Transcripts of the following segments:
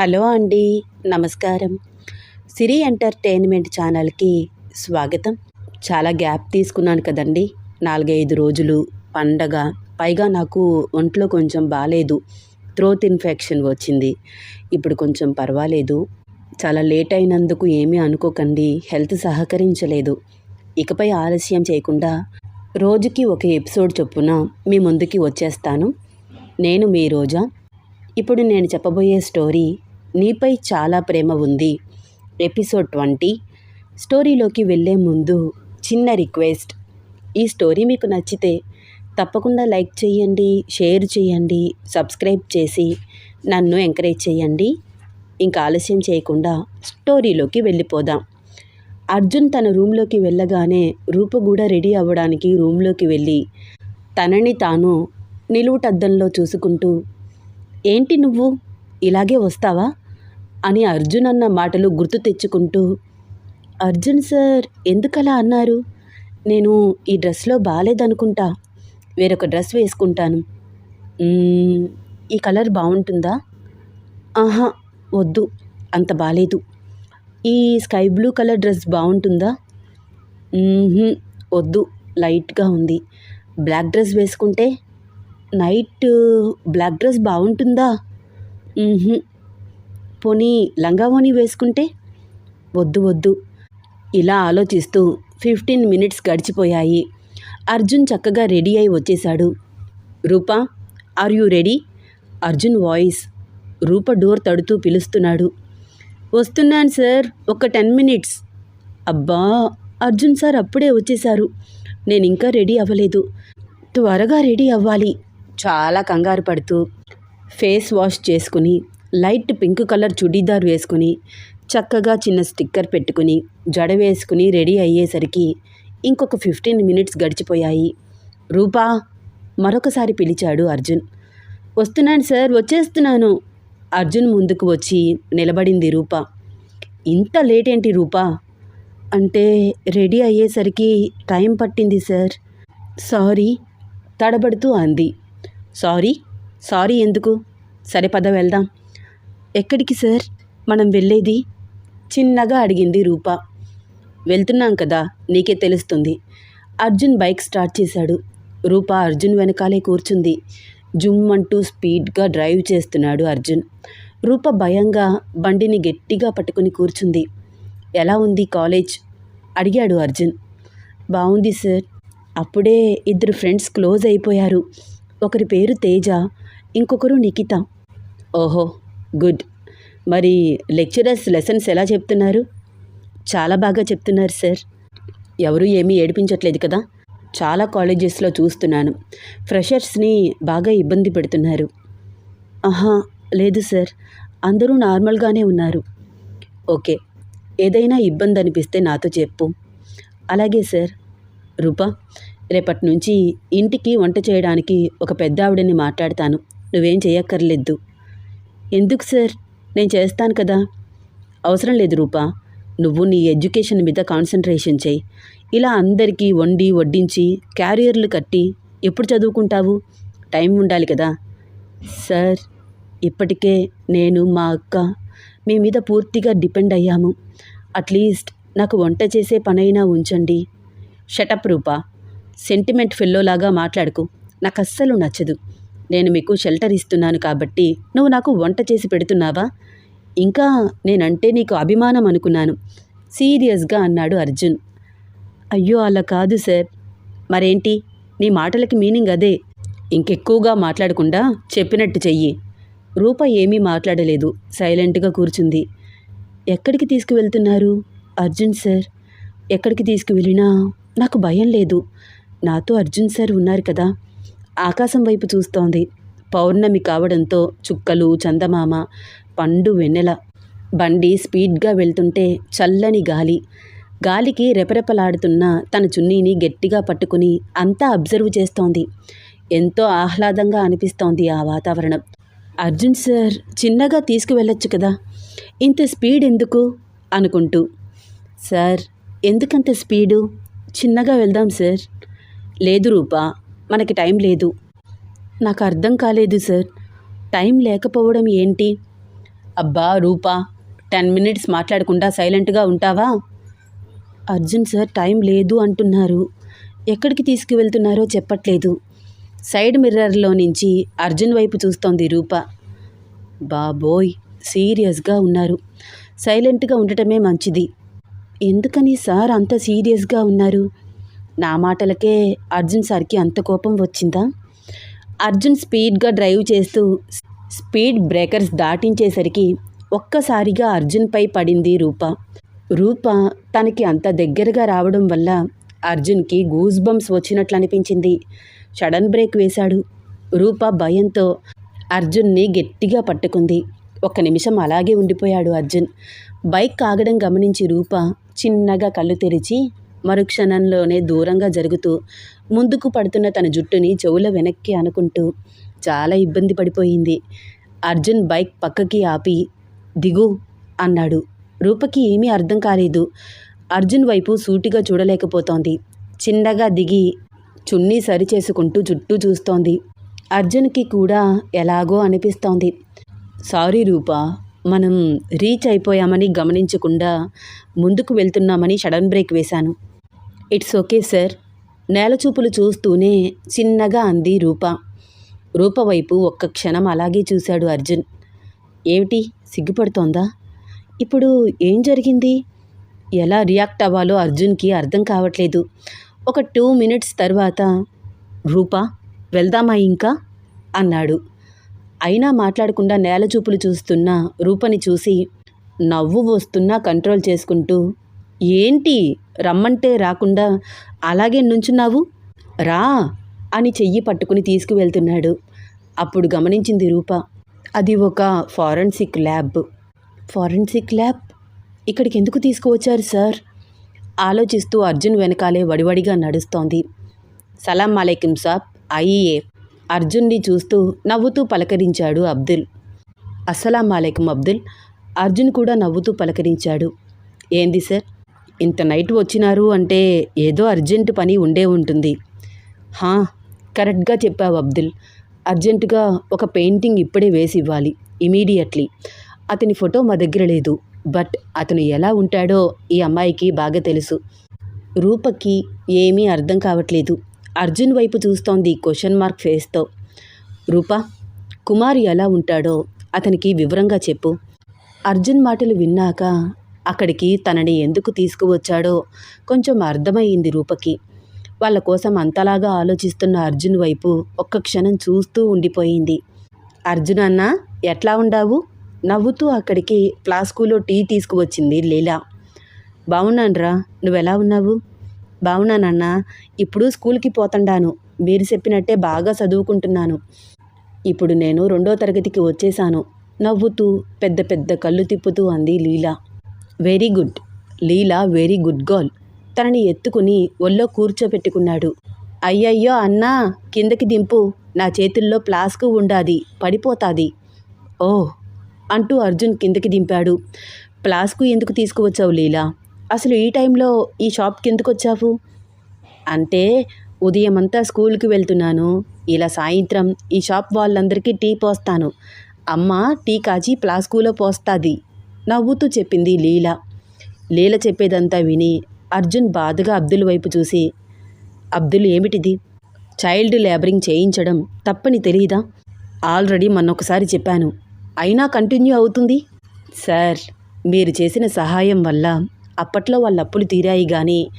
Hello అండి నమస్కారం. సిరి entertainment ఛానల్కి స్వాగతం. చాలా గ్యాప్ తీసుకున్నాను కదండి నాలుగైదు రోజులు పండగ. పైగా నాకు ఒంట్లో కొంచెం బాగాలేదు త్రోత్ ఇన్ఫెక్షన్ వచ్చింది. ఇప్పుడు కొంచెం పర్వాలేదు. చాలా లేట్ అయినందుకు ఏమీ అనుకోకండి హెల్త్ సహకరించలేదు. ఇకపై ఆలస్యం చేయకుండా రోజుకి ఒక ఎపిసోడ్ చొప్పున మీ ముందుకి వచ్చేస్తాను. నేను మీ రోజా. ఇప్పుడు నేను చెప్పబోయే స్టోరీ నీపై చాలా ప్రేమ ఉంది. Episode twenty. స్టోరీలోకి వెళ్ళే ముందు చిన్న రిక్వెస్ట్. ఈ స్టోరీ మీకు నచ్చితే తప్పకుండా లైక్ చేయండి షేర్ చేయండి సబ్స్క్రైబ్ చేసి నన్ను ఎంకరేజ్ చేయండి. ఇంకా ఆలస్యం చేయకుండా స్టోరీలోకి వెళ్ళిపోదాం. అర్జున్ తన రూమ్లోకి వెళ్ళగానే రూపు కూడా రెడీ అవ్వడానికి రూమ్లోకి వెళ్ళి తనని తాను నిలువుటద్దంలో చూసుకుంటూ ఏంటి నువ్వు? ఇలాగే వస్తావా? అని అర్జున్ అన్న మాటలు గుర్తు తెచ్చుకుంటూ అర్జున్ సార్ ఎందుకలా అన్నారు? నేను ఈ డ్రెస్లో బాగాలేదనుకుంటా వేరొక డ్రెస్ వేసుకుంటాను. ఈ కలర్ బాగుంటుందా ఆహా వద్దు అంత బాగాలేదు ఈ స్కై బ్లూ కలర్ డ్రెస్ బాగుంటుందా వద్దు లైట్గా ఉంది. బ్లాక్ డ్రెస్ వేసుకుంటే నైట్ బ్లాక్ డ్రెస్ బాగుంటుందా పోనీ లంగావోని వేసుకుంటే? వద్దు వద్దు. ఇలా ఆలోచిస్తూ ఫిఫ్టీన్ మినిట్స్ గడిచిపోయాయి. అర్జున్ చక్కగా రెడీ అయి వచ్చేశాడు. Roopa are you ready? Arjun voice. Roopa door తడుతూ పిలుస్తున్నాడు. వస్తున్నాను సార్ ఒక టెన్ మినిట్స్. అబ్బా! అర్జున్ సార్ అప్పుడే వచ్చేశారు. నేను ఇంకా రెడీ అవ్వలేదు. త్వరగా రెడీ అవ్వాలి. చాలా కంగారు పడుతూ ఫేస్ వాష్ చేసుకుని లైట్ పింక్ కలర్ చుడీదార్ వేసుకుని చక్కగా చిన్న స్టిక్కర్ పెట్టుకుని జడ వేసుకుని రెడీ అయ్యేసరికి ఇంకొక ఫిఫ్టీన్ మినిట్స్ గడిచిపోయాయి. రూపా మరొకసారి పిలిచాడు అర్జున్. వస్తున్నాను సార్ వచ్చేస్తున్నాను. అర్జున్ ముందుకు వచ్చి నిలబడింది రూప. ఇంత లేట్ ఏంటి రూపా? అంటే రెడీ అయ్యేసరికి టైం పట్టింది సార్. సారీ తడబడుతూ అంది. సారీ సారీ ఎందుకు? సరే పద వెళ్దాం. ఎక్కడికి సార్? మనం వెళ్ళేది? చిన్నగా అడిగింది రూప. వెళ్తున్నాం కదా నీకే తెలుస్తుంది. అర్జున్ బైక్ స్టార్ట్ చేశాడు. రూప అర్జున్ వెనకాలే కూర్చుంది. జుమ్ అంటూ స్పీడ్గా డ్రైవ్ చేస్తున్నాడు అర్జున్. రూప భయంగా బండిని గట్టిగా పట్టుకుని కూర్చుంది. ఎలా ఉంది కాలేజ్? అడిగాడు అర్జున్. బాగుంది సార్. అప్పుడే ఇద్దరు ఫ్రెండ్స్ క్లోజ్ అయిపోయారు. ఒకరి పేరు తేజ ఇంకొకరు నిఖిత. ఓహో గుడ్. మరి లెక్చరర్స్ లెసన్స్ ఎలా చెప్తున్నారు? చాలా బాగా చెప్తున్నారు సార్. ఎవరు ఏమీ ఏడిపించట్లేదు కదా? చాలా కాలేజెస్లో చూస్తున్నాను. ఫ్రెషర్స్ని బాగా ఇబ్బంది పెడుతున్నారు. ఆహా లేదు సార్. అందరూ నార్మల్గానే ఉన్నారు. ఓకే ఏదైనా ఇబ్బంది అనిపిస్తే నాతో చెప్పు. అలాగే సార్. రూపా రేపటి నుంచి ఇంటికి వంట చేయడానికి ఒక పెద్ద ఆవిడని మాట్లాడతాను. నువ్వేం చేయక్కర్లేదు ఎందుకు సార్? నేను చేస్తాను కదా. అవసరం లేదు రూపా. నువ్వు నీ ఎడ్యుకేషన్ మీద కాన్సన్ట్రేషన్ చేయి. ఇలా అందరికీ వండి వడ్డించి క్యారియర్లు కట్టి ఎప్పుడు చదువుకుంటావు? టైం ఉండాలి కదా. సార్ ఇప్పటికే నేను మా అక్క మీ మీద పూర్తిగా డిపెండ్ అయ్యాము. అట్లీస్ట్ నాకు వంట చేసే పనైనా ఉంచండి. షటప్ రూపా. సెంటిమెంట్ ఫెల్లోలాగా మాట్లాడుకు. నాకు అస్సలు నచ్చదు. నేను మీకు షెల్టర్ ఇస్తున్నాను కాబట్టి నువ్వు నాకు వంట చేసి పెడుతున్నావా? ఇంకా నేనంటే నీకు అభిమానం అనుకున్నాను. సీరియస్గా అన్నాడు అర్జున్. అయ్యో అలా కాదు సార్. మరేంటి? నీ మాటలకి మీనింగ్ అదే. ఇంకెక్కువగా మాట్లాడకుండా చెప్పినట్టు చెయ్యి. రూప ఏమీ మాట్లాడలేదు. సైలెంట్గా కూర్చుంది. ఎక్కడికి తీసుకువెళ్తున్నారు అర్జున్ సార్? ఎక్కడికి తీసుకువెళ్ళినా నాకు భయం లేదు. నాతో అర్జున్ సార్ ఉన్నారు కదా. ఆకాశం వైపు చూస్తోంది. పౌర్ణమి కావడంతో చుక్కలు చందమామ పండు వెన్నెల. బండి స్పీడ్గా వెళ్తుంటే చల్లని గాలి. గాలికి రెపరెపలాడుతున్న తన చున్నీని గట్టిగా పట్టుకుని అంతా అబ్జర్వ్ చేస్తోంది. ఎంతో ఆహ్లాదంగా అనిపిస్తోంది ఆ వాతావరణం. అర్జున్ సార్ చిన్నగా తీసుకువెళ్ళొచ్చు కదా. ఇంత స్పీడ్ ఎందుకు? అనుకుంటూ. సార్ ఎందుకంత స్పీడు? చిన్నగా వెళ్దాం సార్. లేదు రూపా. మనకి టైం లేదు. నాకు అర్థం కాలేదు సార్. టైం లేకపోవడం ఏంటి? అబ్బా రూపా టెన్ మినిట్స్ మాట్లాడకుండా సైలెంట్గా ఉంటావా? అర్జున్ సార్ టైం లేదు అంటున్నారు. ఎక్కడికి తీసుకువెళ్తున్నారో చెప్పట్లేదు. సైడ్ మిర్రర్లో నుంచి అర్జున్ వైపు చూస్తోంది రూప. బాబోయ్ సీరియస్గా ఉన్నారు. సైలెంట్గా ఉండటమే మంచిది. ఎందుకని సార్ అంత సీరియస్గా ఉన్నారు? నా మాటలకే అర్జున్ సార్కి అంత కోపం వచ్చిందా? అర్జున్ స్పీడ్గా డ్రైవ్ చేస్తూ స్పీడ్ బ్రేకర్స్ దాటించేసరికి ఒక్కసారిగా అర్జున్పై పడింది రూప. రూప తనకి అంత దగ్గరగా రావడం వల్ల అర్జున్కి గూస్ బంప్స్ వచ్చినట్లు అనిపించింది. సడన్ బ్రేక్ వేశాడు. రూప భయంతో అర్జున్ని గట్టిగా పట్టుకుంది. ఒక్క నిమిషం అలాగే ఉండిపోయాడు అర్జున్. బైక్ ఆగడం గమనించి రూప చిన్నగా కళ్ళు తెరిచి మరుక్షణంలోనే దూరంగా జరుగుతూ ముందుకు పడుతున్న తన జుట్టుని చెవుల వెనక్కి అనుకుంటూ చాలా ఇబ్బంది పడిపోయింది. అర్జున్ బైక్ పక్కకి ఆపి దిగు అన్నాడు. రూపకి ఏమీ అర్థం కాలేదు. అర్జున్ వైపు సూటిగా చూడలేకపోతోంది. చిన్నగా దిగి చున్నీ సరిచేసుకుంటూ చుట్టూ చూస్తోంది. అర్జున్కి కూడా ఎలాగో అనిపిస్తోంది. సారీ రూపా మనం రీచ్ అయిపోయామని గమనించకుండా ముందుకు వెళ్తున్నామని షడన్ బ్రేక్ వేశాను. It's okay sir. నేలచూపులు చూస్తూనే చిన్నగా అంది రూప. రూప వైపు ఒక్క క్షణం అలాగే చూశాడు అర్జున్. ఏమిటి సిగ్గుపడుతోందా? ఇప్పుడు ఏం జరిగింది? ఎలా రియాక్ట్ అవ్వాలో అర్జున్కి అర్థం కావట్లేదు. ఒక టూ మినిట్స్ తర్వాత రూప వెళ్దామా ఇంకా? అన్నాడు. అయినా మాట్లాడకుండా నేల చూపులు చూస్తున్న రూపని చూసి నవ్వు వస్తున్నా కంట్రోల్ చేసుకుంటూ ఏంటి రమ్మంటే రాకుండా అలాగే నుంచున్నావు? రా అని చెయ్యి పట్టుకుని తీసుకువెళ్తున్నాడు. అప్పుడు గమనించింది రూప. అది ఒక ఫారెన్సిక్ ల్యాబ్. Forensic lab? ఇక్కడికి ఎందుకు తీసుకువచ్చారు సార్? ఆలోచిస్తూ అర్జున్ వెనకాలే వడివడిగా నడుస్తోంది. సలాం అలైకిం సాబ్ ఐఏ అర్జున్ని చూస్తూ నవ్వుతూ పలకరించాడు అబ్దుల్. అస్సలాం అలైకుం అబ్దుల్. అర్జున్ కూడా నవ్వుతూ పలకరించాడు. ఏంది సార్? ఇంత నైట్ వచ్చినారు అంటే ఏదో అర్జెంటు పని ఉండే ఉంటుంది. హా కరెక్ట్గా చెప్పావు అబ్దుల్. అర్జెంటుగా ఒక పెయింటింగ్ ఇప్పుడే వేసి ఇవ్వాలి ఇమీడియట్లీ. అతని ఫోటో మా దగ్గర లేదు బట్ అతను ఎలా ఉంటాడో ఈ అమ్మాయికి బాగా తెలుసు. రూపకి ఏమీ అర్థం కావట్లేదు. అర్జున్ వైపు చూస్తోంది క్వశ్చన్ మార్క్ ఫేస్తో. రూప కుమార్ ఎలా ఉంటాడో అతనికి వివరంగా చెప్పు. అర్జున్ మాటలు విన్నాక అక్కడికి తనని ఎందుకు తీసుకువచ్చాడో కొంచెం అర్థమయ్యింది రూపకి. వాళ్ళ కోసం అంతలాగా ఆలోచిస్తున్న అర్జున్ వైపు ఒక్క క్షణం చూస్తూ ఉండిపోయింది. అర్జున్ అన్న ఎట్లా ఉండావు? నవ్వుతూ అక్కడికి ఫ్లాస్కులో టీ తీసుకువచ్చింది లీలా. బాగున్నానురా నువ్వెలా ఉన్నావు? బాగున్నానన్నా ఇప్పుడు స్కూల్కి పోతండాను. మీరు చెప్పినట్టే బాగా చదువుకుంటున్నాను. ఇప్పుడు నేను రెండో తరగతికి వచ్చేసాను నవ్వుతూ పెద్ద పెద్ద కళ్ళు తిప్పుతూ అంది Leela. Very good. Leela very good girl. తనని ఎత్తుకుని ఒళ్ళో కూర్చోపెట్టుకున్నాడు. అయ్యయ్యో అన్నా కిందకి దింపు. నా చేతుల్లో ప్లాస్కు ఉండాది పడిపోతాది. ఓ అంటూ అర్జున్ కిందకి దింపాడు. ప్లాస్కు ఎందుకు తీసుకువచ్చావు లీలా? అసలు ఈ టైంలో ఈ షాప్ కిందకు వచ్చావు అంటే ఉదయమంతా స్కూల్కి వెళ్తున్నాను. ఇలా సాయంత్రం ఈ షాప్ వాళ్ళందరికీ టీ పోస్తాను. అమ్మ టీ కాచి ప్లాస్కులో పోస్తుంది. నవ్వుతూ చెప్పింది లీల. లీల చెప్పేదంతా విని అర్జున్ బాధగా అబ్దుల్ వైపు చూసి అబ్దుల్ ఏమిటిది? చైల్డ్ లేబరింగ్ చేయించడం తప్పని తెలియదా ఆల్రెడీ మొన్నొకసారి చెప్పాను. అయినా కంటిన్యూ అవుతుంది? సార్ మీరు చేసిన సహాయం వల్ల అప్పట్లో వాళ్ళ అప్పులు తీరాయి కానీ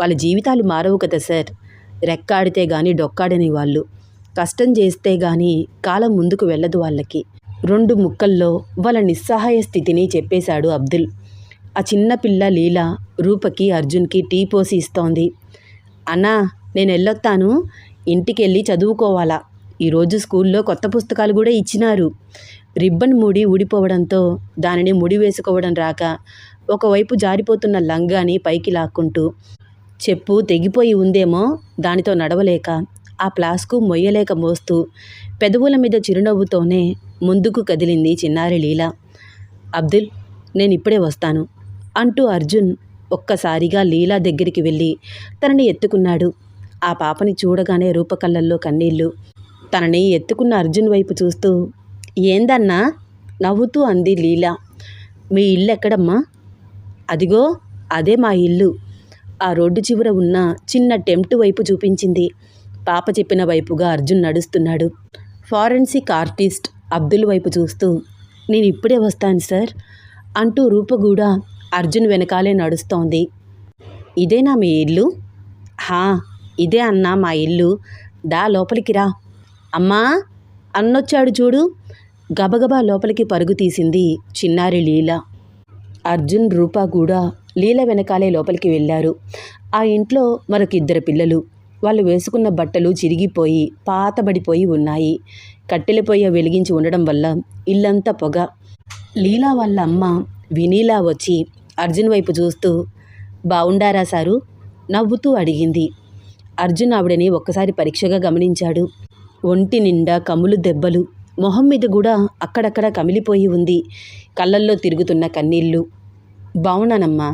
వాళ్ళ జీవితాలు మారవు కదా సార్. రెక్కాడితే కానీ డొక్కాడని వాళ్ళు. కష్టం చేస్తే కానీ కాలం ముందుకు వెళ్ళదు వాళ్ళకి. రెండు ముక్కల్లో వాళ్ళ నిస్సహాయ స్థితిని చెప్పేశాడు అబ్దుల్. ఆ చిన్నపిల్ల లీల రూపకి అర్జున్కి టీ పోసి ఇస్తోంది. అన్నా నేను వెళ్ళొత్తాను ఇంటికి వెళ్ళి చదువుకోవాలా ఈరోజు స్కూల్లో కొత్త పుస్తకాలు కూడా ఇచ్చినారు. రిబ్బన్ ముడి ఊడిపోవడంతో దానిని ముడి వేసుకోవడం రాక ఒకవైపు జారిపోతున్న లంగాని పైకి లాక్కుంటూ చెప్పు తెగిపోయి ఉందేమో దానితో నడవలేక ఆ ప్లాస్కు మొయ్యలేక మోస్తూ పెదవుల మీద చిరునవ్వుతోనే ముందుకు కదిలింది చిన్నారి లీల. అబ్దుల్ నేను ఇప్పుడే వస్తాను అంటూ అర్జున్ ఒక్కసారిగా లీలా దగ్గరికి వెళ్ళి తనని ఎత్తుకున్నాడు. ఆ పాపని చూడగానే రూపకళ్ళల్లో కన్నీళ్ళు తనని ఎత్తుకున్న అర్జున్ వైపు చూస్తూ ఏందన్నా? నవ్వుతూ అంది లీలా. మీ ఇల్లు ఎక్కడమ్మా? అదిగో అదే మా ఇల్లు. ఆ రోడ్డు చివర ఉన్న చిన్న టెంప్ట్ వైపు చూపించింది. పాప చెప్పిన వైపుగా అర్జున్ నడుస్తున్నాడు. ఫారెన్సిక్ ఆర్టిస్ట్ అబ్దుల్ వైపు చూస్తూ నేను ఇప్పుడే వస్తాను సార్ అంటూ రూప కూడా అర్జున్ వెనకాలే నడుస్తోంది. ఇదేనా మీ ఇల్లు? హా ఇదే అన్నా మా ఇల్లు. దా లోపలికి రా. అమ్మా! అన్నొచ్చాడు చూడు. గబగబా లోపలికి పరుగు తీసింది చిన్నారి లీల. అర్జున్ రూప కూడా లీల వెనకాలే లోపలికి వెళ్ళారు. ఆ ఇంట్లో మరొకిద్దరు పిల్లలు. వాళ్ళు వేసుకున్న బట్టలు చిరిగిపోయి పాతబడిపోయి ఉన్నాయి. కట్టెల పొయ్య వెలిగించి ఉండడం వల్ల ఇల్లంతా పొగ. లీలా వాళ్ళ అమ్మ వినీలా వచ్చి అర్జున్ వైపు చూస్తూ బావుండారా సారు? నవ్వుతూ అడిగింది. అర్జున్ ఆవిడని ఒక్కసారి పరీక్షగా గమనించాడు. ఒంటి నిండా కమ్ములు దెబ్బలు. మొహం మీద కూడా అక్కడక్కడ కమిలిపోయి ఉంది. కళ్ళల్లో తిరుగుతున్న కన్నీళ్ళు బావున్నానమ్మా.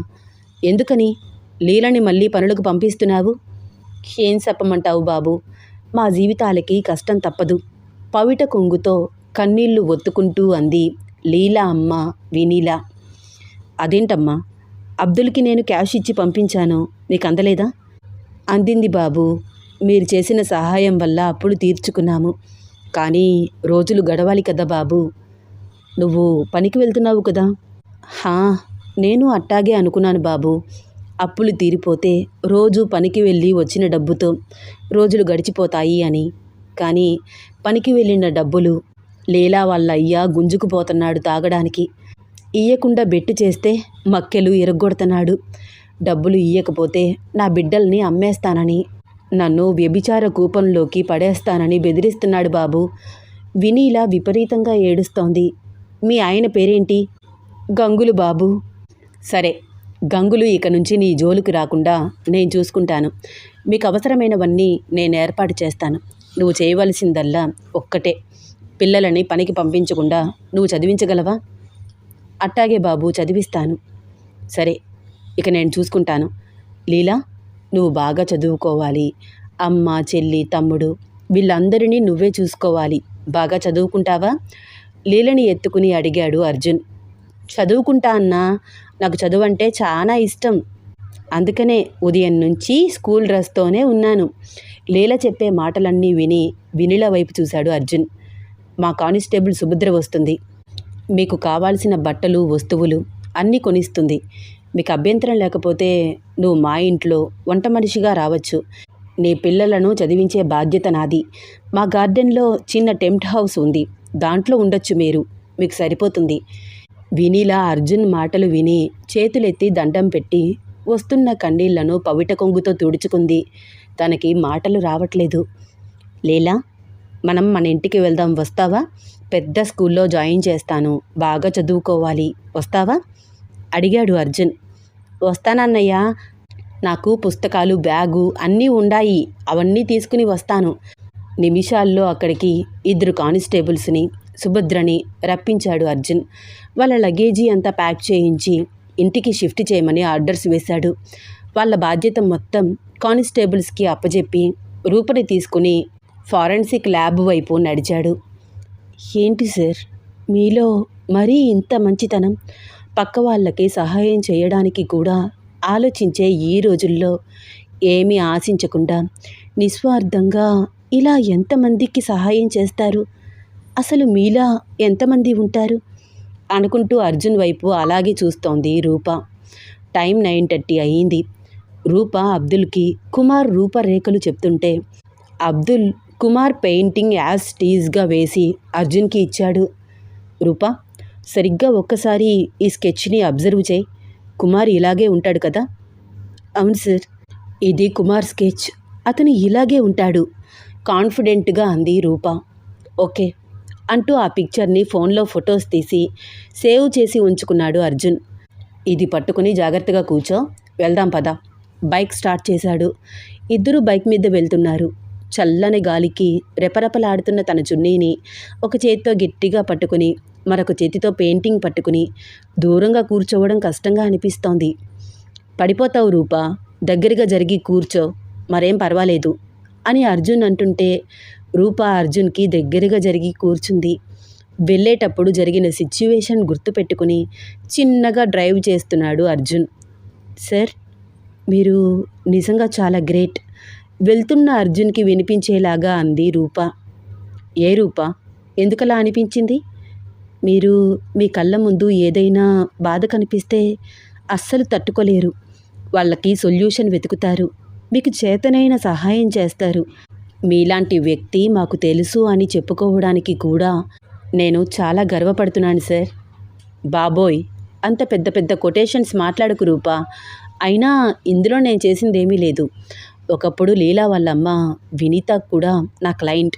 ఎందుకని? లీలని మళ్ళీ పనులకు పంపిస్తున్నావు? ఏం చెప్పమంటావు బాబు? మా జీవితాలకి కష్టం తప్పదు. పవిట కొంగుతో కన్నీళ్ళు ఒత్తుకుంటూ అంది లీలా అమ్మ వినీలా. అదేంటమ్మా? అబ్దుల్కి నేను క్యాష్ ఇచ్చి పంపించాను. నీకు అందలేదా అందింది బాబు. మీరు చేసిన సహాయం వల్ల అప్పుడు తీర్చుకున్నాము. కానీ రోజులు గడవాలి కదా బాబు. నువ్వు పనికి వెళ్తున్నావు కదా? హా నేను అట్టాగే అనుకున్నాను బాబు. అప్పులు తీరిపోతే రోజు పనికి వెళ్ళి వచ్చిన డబ్బుతో రోజులు గడిచిపోతాయి అని. కానీ పనికి వెళ్ళిన డబ్బులు లేలా వాళ్ళ అయ్యా గుంజుకుపోతున్నాడు తాగడానికి. ఇయ్యకుండా బెట్టు చేస్తే మక్కెలు ఇరగొడుతున్నాడు డబ్బులు ఇయ్యకపోతే నా బిడ్డల్ని అమ్మేస్తానని నన్ను వ్యభిచార కూపంలోకి పడేస్తానని బెదిరిస్తున్నాడు బాబు. వినీలా విపరీతంగా ఏడుస్తోంది. మీ ఆయన పేరేంటి? గంగులు బాబు. సరే గంగులు ఇక నుంచి నీ జోలికి రాకుండా నేను చూసుకుంటాను. మీకు అవసరమైనవన్నీ నేను ఏర్పాటు చేస్తాను. నువ్వు చేయవలసిందల్లా ఒక్కటే. పిల్లలని పనికి పంపించకుండా నువ్వు చదివించగలవా? అట్టాగే బాబు చదివిస్తాను. సరే ఇక నేను చూసుకుంటాను. లీలా నువ్వు బాగా చదువుకోవాలి. అమ్మ చెల్లి తమ్ముడు వీళ్ళందరినీ నువ్వే చూసుకోవాలి. బాగా చదువుకుంటావా? లీలని ఎత్తుకుని అడిగాడు అర్జున్. చదువుకుంటా అన్నా నాకు చదువు అంటే చాలా ఇష్టం. అందుకనే ఉదయం నుంచి స్కూల్ డ్రెస్తోనే ఉన్నాను. లీల చెప్పే మాటలన్నీ విని వినిల వైపు చూశాడు అర్జున్. మా కానిస్టేబుల్ సుభద్ర వస్తుంది. మీకు కావాల్సిన బట్టలు వస్తువులు అన్నీ కొనిస్తుంది. మీకు అభ్యంతరం లేకపోతే నువ్వు మా ఇంట్లో వంట మనిషిగా రావచ్చు. నీ పిల్లలను చదివించే బాధ్యత నాది. మా గార్డెన్లో చిన్న టెంట్ హౌస్ ఉంది. దాంట్లో ఉండొచ్చు మీరు. మీకు సరిపోతుంది. వినీలా అర్జున్ మాటలు విని చేతులెత్తి దండం పెట్టి వస్తున్న కన్నీళ్ళను పవిట కొంగుతో తుడుచుకుంది. తనకి మాటలు రావట్లేదు. లేలా మనం మన ఇంటికి వెళ్దాం వస్తావా? పెద్ద స్కూల్లో జాయిన్ చేస్తాను. బాగా చదువుకోవాలి. వస్తావా? అడిగాడు అర్జున్. వస్తానన్నయ్యా. నాకు పుస్తకాలు బ్యాగు అన్నీ ఉండాయి. అవన్నీ తీసుకుని వస్తాను. నిమిషాల్లో అక్కడికి ఇద్దరు కానిస్టేబుల్స్ని సుభద్రని రప్పించాడు అర్జున్. వాళ్ళ లగేజీ అంతా ప్యాక్ చేయించి ఇంటికి షిఫ్ట్ చేయమని ఆర్డర్స్ వేశాడు. వాళ్ళ బాధ్యత మొత్తం కానిస్టేబుల్స్కి అప్పజెప్పి రూపని తీసుకుని ఫారెన్సిక్ ల్యాబ్ వైపు నడిచాడు. ఏంటి సార్? మీలో మరీ ఇంత మంచితనం? పక్క వాళ్ళకి సహాయం చేయడానికి కూడా ఆలోచించే ఈ రోజుల్లో ఏమీ ఆశించకుండా నిస్వార్థంగా ఇలా ఎంతమందికి సహాయం చేస్తారు? అసలు మీలా ఎంతమంది ఉంటారు? అనుకుంటూ అర్జున్ వైపు అలాగే చూస్తోంది రూప. టైం నైన్ థర్టీ అయ్యింది. రూప అబ్దుల్కి కుమార్ రూపరేఖలు చెప్తుంటే అబ్దుల్ కుమార్ పెయింటింగ్ యాజ్ టీజ్గా వేసి అర్జున్కి ఇచ్చాడు. రూప సరిగ్గా ఒక్కసారి ఈ స్కెచ్ని అబ్జర్వ్ చేయి. కుమార్ ఇలాగే ఉంటాడు కదా? అవును సార్ ఇది కుమార్ స్కెచ్. అతను ఇలాగే ఉంటాడు. కాన్ఫిడెంట్గా అంది రూప. ఓకే. అంటూ ఆ పిక్చర్ని ఫోన్లో ఫొటోస్ తీసి సేవ్ చేసి ఉంచుకున్నాడు అర్జున్. ఇది పట్టుకుని జాగ్రత్తగా కూర్చో. వెళ్దాం పద. బైక్ స్టార్ట్ చేశాడు. ఇద్దరు బైక్ మీద వెళ్తున్నారు. చల్లని గాలికి రెపరెపలాడుతున్న తన చున్నీని ఒక చేతితో గట్టిగా పట్టుకుని మరొక చేతితో పెయింటింగ్ పట్టుకుని దూరంగా కూర్చోవడం కష్టంగా అనిపిస్తోంది. పడిపోతావు రూపా. దగ్గరగా జరిగి కూర్చో. మరేం పర్వాలేదు అని అర్జున్ అంటుంటే రూప అర్జున్కి దగ్గరగా జరిగి కూర్చుంది. వెళ్ళేటప్పుడు జరిగిన సిచ్యువేషన్ గుర్తుపెట్టుకుని చిన్నగా డ్రైవ్ చేస్తున్నాడు అర్జున్. సార్ మీరు నిజంగా చాలా గ్రేట్. వెళ్తున్న అర్జున్కి వినిపించేలాగా అంది రూప. ఏ రూప? ఎందుకలా అనిపించింది? మీరు మీ కళ్ళ ముందు ఏదైనా బాధ కనిపిస్తే అస్సలు తట్టుకోలేరు. వాళ్ళకి సొల్యూషన్ వెతుకుతారు. మీకు చేతనైన సహాయం చేస్తారు. మీలాంటి వ్యక్తి మాకు తెలుసు అని చెప్పుకోవడానికి కూడా నేను చాలా గర్వపడుతున్నాను సార్. బాబోయ్ అంత పెద్ద పెద్ద కొటేషన్స్ మాట్లాడకు రూపా. అయినా ఇందులో నేను చేసిందేమీ లేదు. ఒకప్పుడు లీలా వాళ్ళమ్మ వినీత కూడా నా క్లయింట్.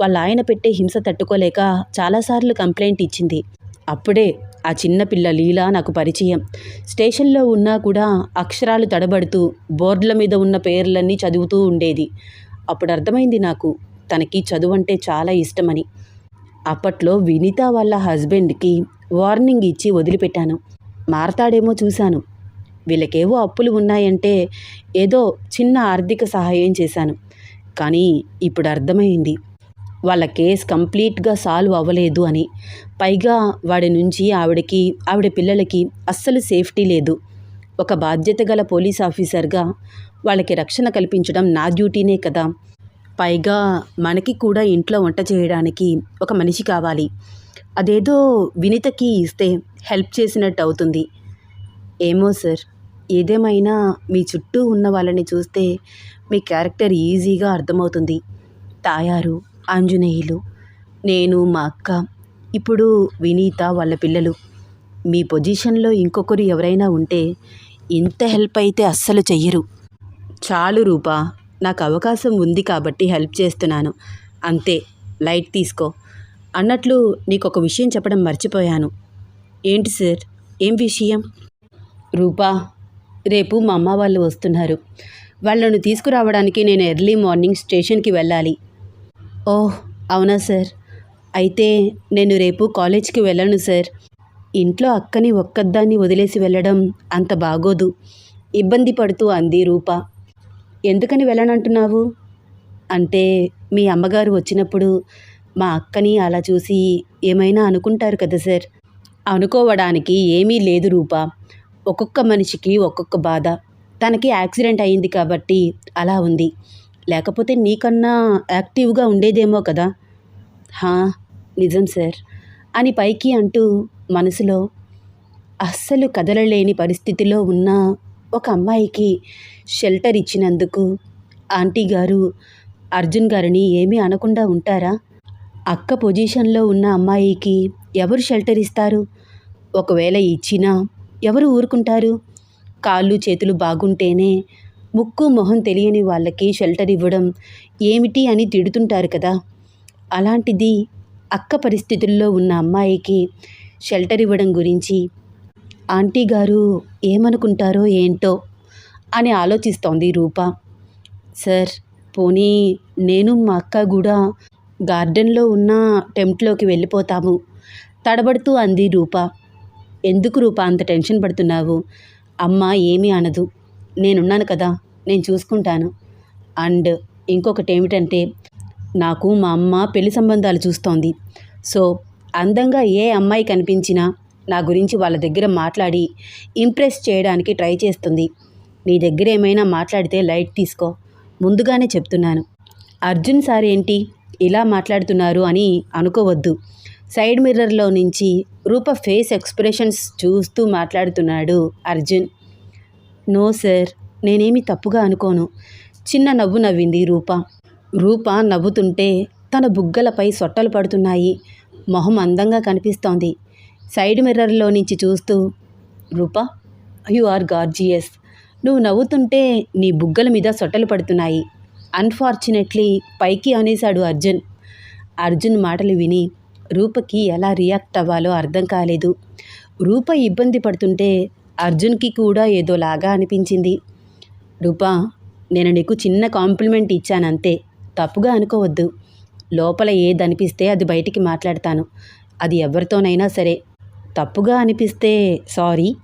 వాళ్ళ ఆయన పెట్టే హింస తట్టుకోలేక చాలాసార్లు కంప్లైంట్ ఇచ్చింది. అప్పుడే ఆ చిన్నపిల్ల లీలా నాకు పరిచయం. స్టేషన్లో ఉన్నా కూడా అక్షరాలు తడబడుతూ బోర్డుల మీద ఉన్న పేర్లన్నీ చదువుతూ ఉండేది. అప్పుడు అర్థమైంది నాకు. తనకి చదువు అంటే చాలా ఇష్టమని. అప్పట్లో వినీత వాళ్ళ హస్బెండ్కి వార్నింగ్ ఇచ్చి వదిలిపెట్టాను. మారతాడేమో చూశాను. వీళ్ళకేవో అప్పులు ఉన్నాయంటే ఏదో చిన్న ఆర్థిక సహాయం చేశాను. కానీ ఇప్పుడు అర్థమైంది. వాళ్ళ కేస్ కంప్లీట్గా సాల్వ్ అవ్వలేదు అని. పైగా వాడి నుంచి ఆవిడకి ఆవిడ పిల్లలకి అస్సలు సేఫ్టీ లేదు. ఒక బాధ్యత గల పోలీస్ ఆఫీసర్గా వాళ్ళకి రక్షణ కల్పించడం నా డ్యూటీనే కదా. పైగా మనకి కూడా ఇంట్లో వంట చేయడానికి ఒక మనిషి కావాలి. అదేదో వినితకి ఇస్తే హెల్ప్ చేసినట్టు అవుతుంది. ఏమో సార్ ఏదేమైనా మీ చుట్టూ ఉన్న వాళ్ళని చూస్తే మీ క్యారెక్టర్ ఈజీగా అర్థమవుతుంది. తాయారు ఆంజనేయులు నేను మా అక్క ఇప్పుడు వినీత వాళ్ళ పిల్లలు. మీ పొజిషన్లో ఇంకొకరు ఎవరైనా ఉంటే ఇంత హెల్ప్ అయితే అస్సలు చెయ్యరు. చాలు రూపా నాకు అవకాశం ఉంది కాబట్టి హెల్ప్ చేస్తున్నాను. అంతే లైట్ తీసుకో. అన్నట్లు నీకు ఒక విషయం చెప్పడం మర్చిపోయాను. ఏంటి సార్? ఏం విషయం? రూపా రేపు మా అమ్మ వాళ్ళు వస్తున్నారు. వాళ్ళను తీసుకురావడానికి నేను ఎర్లీ మార్నింగ్ స్టేషన్కి వెళ్ళాలి. ఓహ్ అవునా సార్? అయితే నేను రేపు కాలేజ్కి వెళ్ళను సార్. ఇంట్లో అక్కని ఒక్కదాన్ని వదిలేసి వెళ్ళడం అంత బాగోదు. ఇబ్బంది పడుతూ అంది రూప. ఎందుకని వెళ్ళనంటున్నావు? అంటే మీ అమ్మగారు వచ్చినప్పుడు మా అక్కని అలా చూసి ఏమైనా అనుకుంటారు కదా సార్? అనుకోవడానికి ఏమీ లేదు రూప. ఒక్కొక్క మనిషికి ఒక్కొక్క బాధ. తనకి యాక్సిడెంట్ అయింది కాబట్టి అలా ఉంది. లేకపోతే నీకన్నా యాక్టివ్గా ఉండేదేమో కదా? హా నిజం సార్ అని పైకి అంటూ మనసులో అస్సలు కదలలేని పరిస్థితిలో ఉన్న ఒక అమ్మాయికి షెల్టర్ ఇచ్చినందుకు ఆంటీ గారు అర్జున్ గారిని ఏమీ అనకుండా ఉంటారా? అక్క పొజిషన్లో ఉన్న అమ్మాయికి ఎవరు షెల్టర్ ఇస్తారు? ఒకవేళ ఇచ్చినా ఎవరు ఊరుకుంటారు? కాళ్ళు చేతులు బాగుంటేనే ముక్కు మొహం తెలియని వాళ్ళకి షెల్టర్ ఇవ్వడం ఏమిటి అని తిడుతుంటారు కదా. అలాంటిది అక్క పరిస్థితుల్లో ఉన్న అమ్మాయికి షెల్టర్ ఇవ్వడం గురించి ఆంటీ గారు ఏమనుకుంటారో ఏంటో అని ఆలోచిస్తోంది రూప. సార్ పోనీ నేను మా అక్క కూడా గార్డెన్లో ఉన్న టెంట్లోకి వెళ్ళిపోతాము తడబడుతూ అంది రూప. ఎందుకు రూప అంత టెన్షన్ పడుతున్నావు? అమ్మ ఏమీ అనదు. నేనున్నాను కదా నేను చూసుకుంటాను. అండ్ ఇంకొకటి ఏమిటంటే నాకు మా అమ్మ పెళ్ళి సంబంధాలు చూస్తోంది. సో అందంగా ఏ అమ్మాయి కనిపించినా నా గురించి వాళ్ళ దగ్గర మాట్లాడి ఇంప్రెస్ చేయడానికి ట్రై చేస్తుంది. నీ దగ్గర ఏమైనా మాట్లాడితే లైట్ తీసుకో. ముందుగానే చెప్తున్నాను. అర్జున్ సార్ ఏంటి? ఇలా మాట్లాడుతున్నారు అని అనుకోవద్దు. సైడ్ మిర్రర్లో నుంచి రూప ఫేస్ ఎక్స్ప్రెషన్స్ చూస్తూ మాట్లాడుతున్నాడు అర్జున్. నో సార్ నేనేమి తప్పుగా అనుకోను. చిన్న నవ్వు నవ్వింది రూప. రూప నవ్వుతుంటే తన బుగ్గలపై సొట్టలు పడుతున్నాయి. మొహం అందంగా కనిపిస్తోంది. సైడ్ మిర్రర్లో నుంచి చూస్తూ రూప యు ఆర్ గార్జియస్. నువ్వు నవ్వుతుంటే నీ బుగ్గల మీద సొట్టలు పడుతున్నాయి. అన్ఫార్చునేట్లీ పైకి అనేశాడు అర్జున్. అర్జున్ మాటలు విని రూపకి ఎలా రియాక్ట్ అవ్వాలో అర్థం కాలేదు. రూప ఇబ్బంది పడుతుంటే అర్జున్కి కూడా ఏదోలాగా అనిపించింది. రూప నేను నీకు చిన్న కాంప్లిమెంట్ ఇచ్చానంతే తప్పుగా అనుకోవద్దు. లోపల ఏది అనిపిస్తే అది బయటికి మాట్లాడతాను. అది ఎవరితోనైనా సరే. తప్పుగా అనిపిస్తే sorry.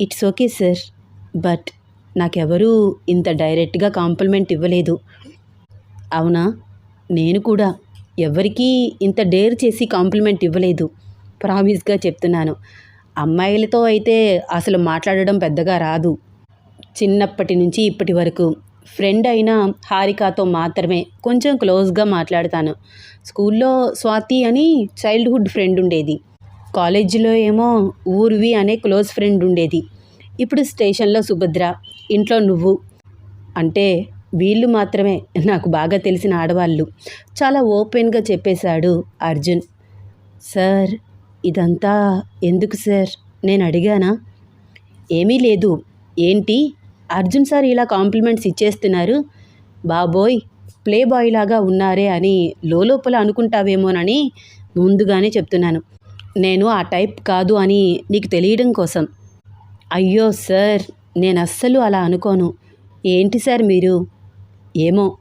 It's okay sir. But నాకెవరూ ఇంత డైరెక్ట్గా కాంప్లిమెంట్ ఇవ్వలేదు. అవునా? నేను కూడా ఎవరికీ ఇంత డేర్ చేసి కాంప్లిమెంట్ ఇవ్వలేదు. ప్రామిస్గా చెప్తున్నాను. అమ్మాయిలతో అయితే అసలు మాట్లాడడం పెద్దగా రాదు. చిన్నప్పటి నుంచి ఇప్పటి వరకు ఫ్రెండ్ అయిన హారికతో మాత్రమే కొంచెం క్లోజ్గా మాట్లాడతాను. స్కూల్లో స్వాతి అని చైల్డ్హుడ్ ఫ్రెండ్ ఉండేది. కాలేజీలో ఏమో ఊర్వి అనే క్లోజ్ ఫ్రెండ్ ఉండేది. ఇప్పుడు స్టేషన్లో సుభద్ర ఇంట్లో నువ్వు అంటే వీళ్ళు మాత్రమే నాకు బాగా తెలిసిన ఆడవాళ్ళు. చాలా ఓపెన్గా చెప్పేశాడు అర్జున్. సార్ ఇదంతా ఎందుకు సార్? నేను అడిగానా? ఏమీ లేదు. ఏంటి? అర్జున్ సార్ ఇలా కాంప్లిమెంట్స్ ఇచ్చేస్తున్నారు. బాబోయ్ ప్లే బాయ్ లాగా ఉన్నారే అని లోపల అనుకుంటావేమోనని ముందుగానే చెప్తున్నాను. నేను ఆ టైప్ కాదు అని నీకు తెలియడం కోసం. అయ్యో సార్ నేను అస్సలు అలా అనుకోను. ఏంటి సార్ మీరు? ఏమో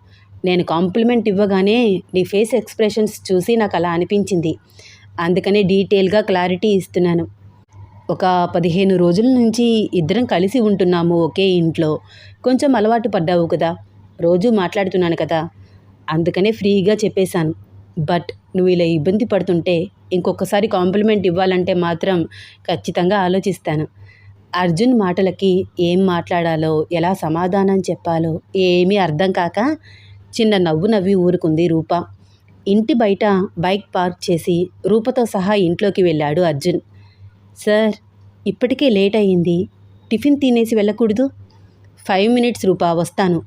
నేను కాంప్లిమెంట్ ఇవ్వగానే నీ ఫేస్ ఎక్స్ప్రెషన్స్ చూసి నాకు అలా అనిపించింది. అందుకనే డీటెయిల్గా క్లారిటీ ఇస్తున్నాను. ఒక పదిహేను రోజుల నుంచి ఇద్దరం కలిసి ఉంటున్నాము ఒకే ఇంట్లో. కొంచెం అలవాటు పడ్డావు కదా రోజు మాట్లాడుతున్నాను కదా. అందుకనే ఫ్రీగా చెప్పేశాను. బట్ నువ్వు ఇలా ఇబ్బంది పడుతుంటే ఇంకొకసారి కాంప్లిమెంట్ ఇవ్వాలంటే మాత్రం ఖచ్చితంగా ఆలోచిస్తాను. అర్జున్ మాటలకి ఏం మాట్లాడాలో ఎలా సమాధానం చెప్పాలో ఏమీ అర్థం కాక చిన్న నవ్వు నవ్వి ఊరుకుంది రూప. ఇంటి బయట బైక్ పార్క్ చేసి రూపతో సహా ఇంట్లోకి వెళ్ళాడు అర్జున్. సార్ ఇప్పటికే లేట్ అయ్యింది టిఫిన్ తినేసి వెళ్ళకూడదు. ఫైవ్ మినిట్స్ రూపా వస్తాను.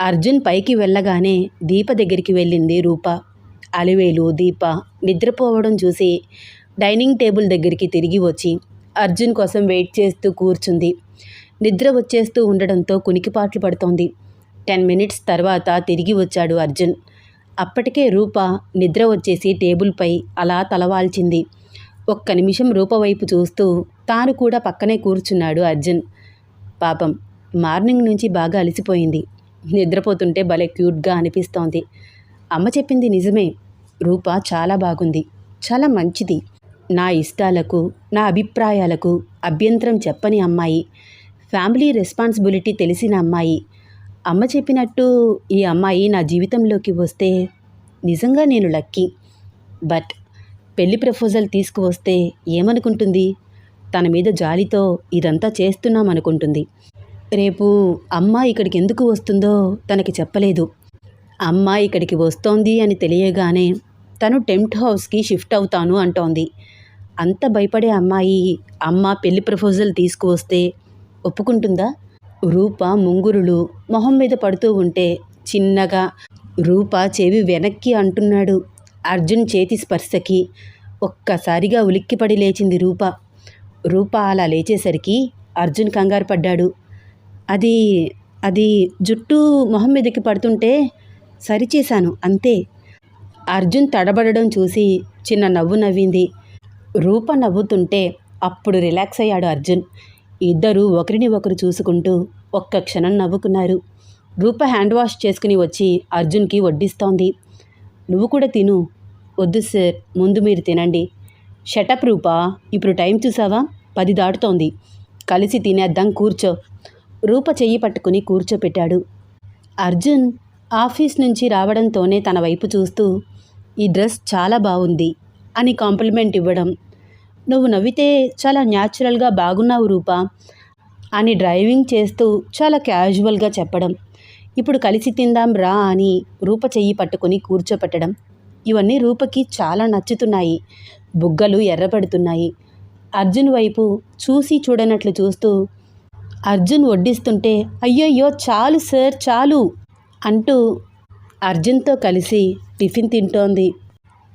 అర్జున్ పైకి వెళ్ళగానే దీప దగ్గరికి వెళ్ళింది రూప. అలివేలు దీప నిద్రపోవడం చూసి డైనింగ్ టేబుల్ దగ్గరికి తిరిగి వచ్చి అర్జున్ కోసం వెయిట్ చేస్తూ కూర్చుంది. నిద్ర వచ్చేస్తూ ఉండడంతో కునికిపాట్లు పడుతోంది. టెన్ మినిట్స్ తర్వాత తిరిగి వచ్చాడు అర్జున్. అప్పటికే రూప నిద్ర వచ్చేసి టేబుల్పై అలా తలవాల్చింది. ఒక్క నిమిషం రూప వైపు చూస్తూ తాను కూడా పక్కనే కూర్చున్నాడు అర్జున్. పాపం మార్నింగ్ నుంచి బాగా అలసిపోయింది. నిద్రపోతుంటే భలే క్యూట్గా అనిపిస్తోంది. అమ్మ చెప్పింది నిజమే. రూప చాలా బాగుంది. చాలా మంచిది. నా ఇష్టాలకు నా అభిప్రాయాలకు అభ్యంతరం చెప్పని అమ్మాయి ఫ్యామిలీ రెస్పాన్సిబిలిటీ తెలిసిన అమ్మాయి. అమ్మ చెప్పినట్టు ఈ అమ్మాయి నా జీవితంలోకి వస్తే నిజంగా నేను లక్కీ. బట్ పెళ్ళి ప్రపోజల్ తీసుకువస్తే ఏమనుకుంటుంది? తన మీద జాలితో ఇదంతా చేస్తున్నామనుకుంటుంది. రేపు అమ్మ ఇక్కడికి ఎందుకు వస్తుందో తనకి చెప్పలేదు. అమ్మ ఇక్కడికి వస్తోంది అని తెలియగానే తను టెంట్ హౌస్కి షిఫ్ట్ అవుతాను అంటోంది. అంత భయపడే అమ్మాయి అమ్మ పెళ్ళి ప్రపోజల్ తీసుకువస్తే ఒప్పుకుంటుందా? రూప ముంగురులు మొహం మీద పడుతూ ఉంటే చిన్నగా రూప చెవి వెనక్కి అంటున్నాడు. అర్జున్ చేతి స్పర్శకి ఒక్కసారిగా ఉలిక్కిపడి లేచింది రూప. రూప అలా లేచేసరికి అర్జున్ కంగారు పడ్డాడు. అది అది జుట్టు మొహం మీదకి పడుతుంటే సరిచేశాను అంతే. అర్జున్ తడబడడం చూసి చిన్న నవ్వు నవ్వింది. రూప నవ్వుతుంటే అప్పుడు రిలాక్స్ అయ్యాడు అర్జున్. ఇద్దరు ఒకరిని ఒకరు చూసుకుంటూ ఒక్క క్షణం నవ్వుకున్నారు. రూప హ్యాండ్ వాష్ చేసుకుని వచ్చి అర్జున్కి వడ్డిస్తోంది. నువ్వు కూడా తిను. వద్దు సార్. ముందు మీరు తినండి. Shut up Roopa. ఇప్పుడు టైం చూసావా? పది దాటుతోంది. కలిసి తినేద్దాం కూర్చో. రూప చెయ్యి పట్టుకుని కూర్చోపెట్టాడు. అర్జున్ ఆఫీస్ నుంచి రావడంతోనే తన వైపు చూస్తూ ఈ డ్రెస్ చాలా బాగుంది అని కాంప్లిమెంట్ ఇవ్వడం. నువ్వు నవ్వితే చాలా న్యాచురల్గా బాగున్నావు రూపా అని డ్రైవింగ్ చేస్తూ చాలా క్యాజువల్గా చెప్పడం. ఇప్పుడు కలిసి తిందాం రా అని రూప చెయ్యి పట్టుకొని కూర్చోపెట్టడం. ఇవన్నీ రూపకి చాలా నచ్చుతున్నాయి. బుగ్గలు ఎర్రపడుతున్నాయి అర్జున్ వైపు చూసి చూడనట్లు చూస్తూ అర్జున్ వడ్డిస్తుంటే అయ్యయ్యో చాలు సార్ చాలు అంటూ అర్జున్తో కలిసి టిఫిన్ తింటోంది.